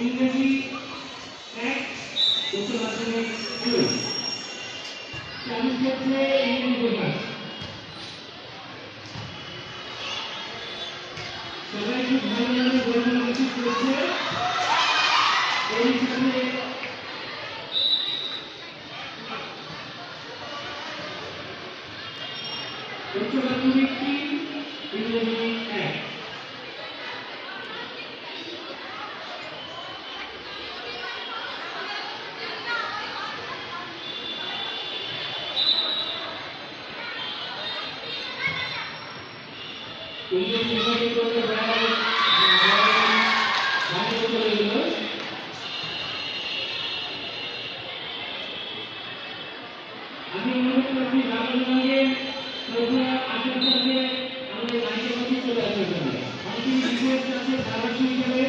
ইংরেজি এক উচ্চ মাধ্যমিক চালু ক্ষেত্রে বিভাগ সবাই খুব ভালোভাবে সাথে উচ্চ মাধ্যমিক তিন এক আমি অনুরোধ করছি বাংলা বিভাগের শ্রদ্ধা আচার্যকে আমাদের লাইনের মধ্যে চলে আসার জন্য অনেকেই রিকোয়েস্ট আছে ধারাবাহিক হিসেবে